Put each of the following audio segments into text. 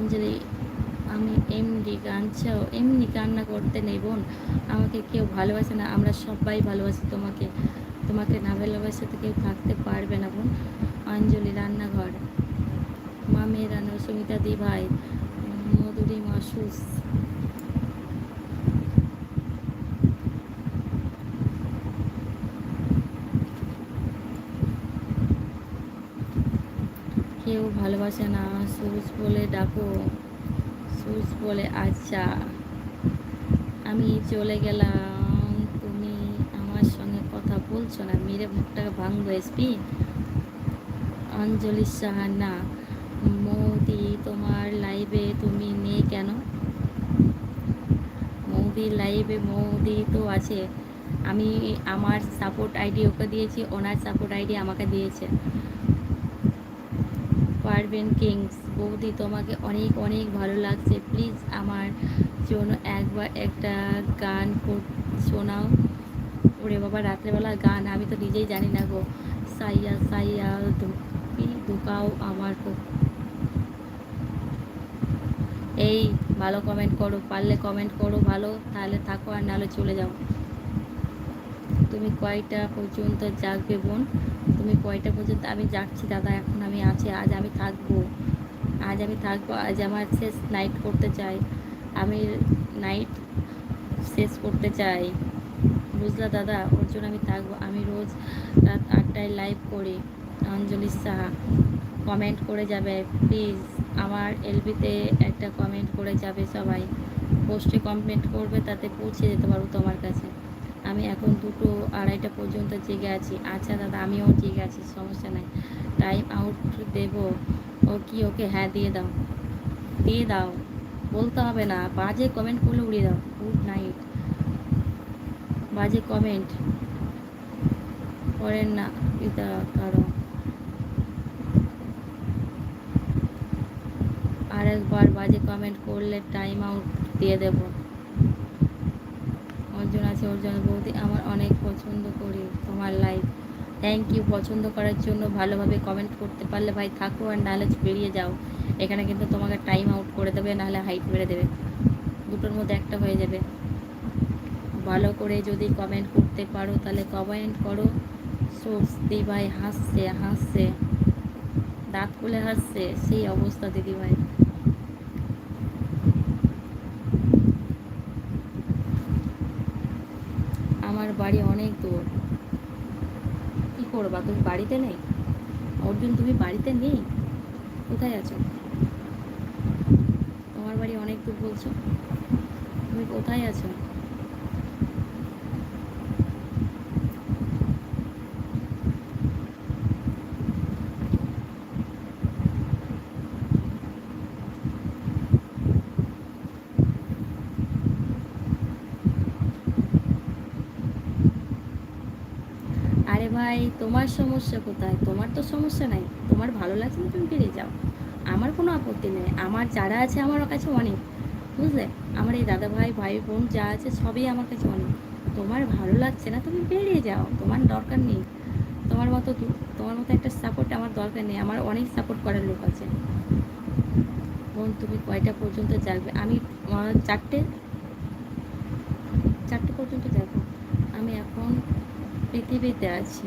অঞ্জলি, আমি এমনি গান চাও এমনি কান্না করতে নেই বোন। আমাকে কেউ ভালোবাসে না, আমরা সবাই ভালোবাসি তোমাকে। তোমাকে না ভালোবাসে তো কেউ থাকতে পারবে না বোন। অঞ্জলি রান্নাঘর। মামি রান্না সুমিতা দি ভাই মধুরী মাসুস কেউ ভালোবাসে না। সুজ বলে ডাকো। সুজ বলে আচ্ছা আমি চলে গেলাম। তুমি আমার সঙ্গে কথা বলছো না। মেরে মুখটাকে ভাঙবো এসপি অঞ্জলি সাহা না মৌদি, তোমার লাইভে তুমি নেই কেন? মৌদি লাইভে মৌদি তো আছে। আমি আমার সাপোর্ট আইডি ওকে দিয়েছি। ওনার সাপোর্ট আইডি আমাকে দিয়েছে। পারবেন, কিংস। বৌদি, তোমাকে অনেক অনেক ভালো লাগছে। প্লিজ আমার জন্য একবার একটা গান শোনাও। ওরে বাবা রাত্রেবেলা গান, আমি তো নিজেই জানি না গো। সাইয়া সাইয়া, ধুপি ধুকাও আমার খুব এই, ভালো কমেন্ট করো, পারলে কমেন্ট করো ভালো, তাহলে থাকো আর নাহলে চলে যাও। তুমি কয়টা পর্যন্ত জাগবে বোন? তুমি কয়টা পর্যন্ত আমি যাচ্ছি দাদা, এখন আমি আছি, আজ আমি থাকব। আজ আমি থাকব, আজ আমার শেষ নাইট করতে চাই। আমি নাইট শেষ করতে চাই। বুঝলা দাদা? ওর জন্য আমি থাকব। আমি রোজ রাত আটটায় লাইভ করি। অঞ্জলি সাহা কমেন্ট করে যাবে। প্লিজ আমার এলবিতে একটা কমেন্ট করে যাবে সবাই। পোস্টে কমেন্ট করবে, তাতে পৌঁছে যেতে পারব তোমার কাছে। আমি এখন দুটো আড়াইটা পর্যন্ত জেগে আছি। আচ্ছা দাদা, আমিও জেগে আছি, সমস্যা নাই। টাইম আউট দেব। ও কি ওকে? হ্যাঁ দিয়ে দাও। দিয়ে দাও। বলতে হবে না। বাজে কমেন্ট করলে উড়িয়ে দাও। গুড নাইট বাজে কমেন্ট করেন না, এটা কারও। আরেকবার বাজে কমেন্ট করলে টাইম আউট দিয়ে দেব। অর্জুন আছে, অর্জুন বৌদি আমার অনেক পছন্দ করি তোমার লাইফ থ্যাংক ইউ পছন্দ করার জন্য ভালোভাবে কমেন্ট করতে পারলে ভাই থাকো আর নাহলে বেরিয়ে যাও। এখানে কিন্তু তোমাকে টাইম আউট করে দেবে, নাহলে হাইট মেরে দেবে। দুটোর মধ্যে একটা হয়ে যাবে। ভালো করে যদি কমেন্ট করতে পারো, তাহলে কমেন্ট করো। সোর্স ভাই হাসছে হাসছে। দাঁত খুলে হাসছে, সেই অবস্থা দিদি ভাই আমার বাড়ি অনেক দূর। কি করবা? তুমি বাড়িতে নেই? অর্জুন, তুমি বাড়িতে নেই? কোথায় আছো? তোমার বাড়ি অনেক দূর বলছো? তুমি কোথায় আছো? ভাই তোমার সমস্যা কোথায়? তোমার তো সমস্যা নাই। তোমার ভালো লাগছে না তুমি বেরিয়ে যাও। আমার কোনো আপত্তি নেই। আমার যারা আছে আমার কাছে অনেক, বুঝলে? আমার এই দাদা ভাই ভাই বোন যা আছে সবই আমার কাছে অনেক। তোমার ভালো লাগছে না তুমি বেরিয়ে যাও। তোমার দরকার নেই। তোমার মতো তোমার মতো একটা সাপোর্ট আমার দরকার নেই। আমার অনেক সাপোর্ট করার লোক আছে। বোন, তুমি কয়টা পর্যন্ত যাবে আমি চারটে? চারটে পর্যন্ত যাব আমি এখন পৃথিবীতে আছি।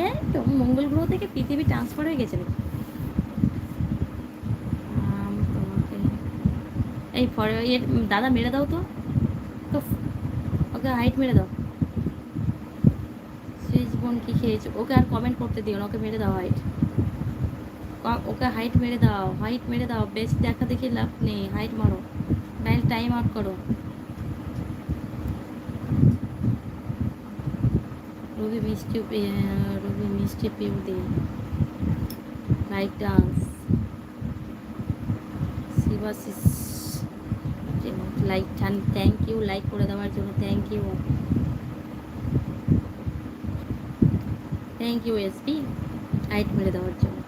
এ তো, মঙ্গল গ্রহ থেকে পৃথিবী ট্রান্সফার হয়ে গেছে নাকি? এই ফরে এর দাদা মেরে দাও তো। ওকে হাইট মেরে দাও। সুইচ বোন কি খেয়েছে? ওকে আর কমেন্ট করতে দিও না, ওকে মেরে দাও হাইট ওকে হাইট মেরে দাও হাইট মেরে দাও। বেশ, দেখা দেখি লাভ নেই হাইট মারো। নাইল টাইম আউট করো। Rabi Mishti Rabi Mishti Piu De like dance Shibashis like thank you like করে দেওয়ার জন্য thank you thank you SP eight মেরে দেওয়ার জন্য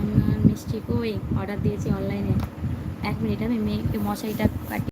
আমার মিষ্টি কই অর্ডার দিয়েছি অনলাইনে এক মিনিট আমি মেয়েকে মশারিটা কাটি